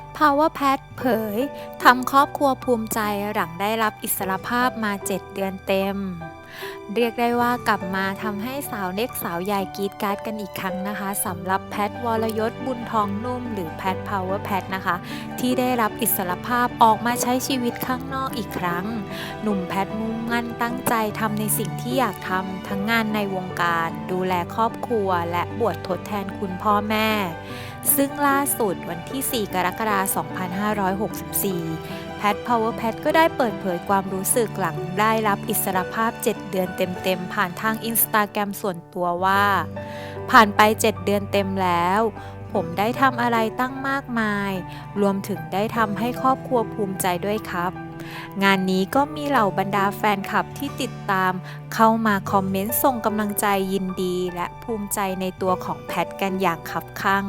ทพาวเวอร์แพทเผยทำครอบครัวภูมิใจหลังได้รับอิสรภาพมา 7 เดือนเต็ม เรียกได้ว่ากลับมาทำให้สาวเล็กสาวใหญ่กรีดการ์ดกันอีกครั้งนะคะสำหรับแพทวรยศบุญทองนุ่ม หรือแพท Power แพทนะคะ ที่ได้รับอิสรภาพออกมาใช้ชีวิตข้างนอกอีกครั้ง หนุ่มแพทมุ่งมั่นตั้งใจทำในสิ่งที่อยากทำทั้งงานในวงการ ดูแลครอบครัว และบวชทดแทนคุณพ่อแม่ ซึ่งล่าสุดวันที่ 4 กรกฎาคม 2564 แพท Power แพทก็ได้เปิดเผยความรู้สึกหลังได้รับอิสรภาพ 7 เดือนเต็มๆ ผ่านทางอินสตาแกรมส่วนตัวว่า ผ่านไป 7 เดือนเต็มแล้ว ผมได้ทำอะไรตั้งมากมาย รวมถึงได้ทำให้ครอบครัวภูมิใจด้วยครับ งานนี้ก็มีเหล่าบรรดาแฟนคลับที่ติดตาม เข้ามาคอมเมนต์ส่งกำลังใจยินดี และภูมิใจในตัวของแพทกันอย่างขับข้าง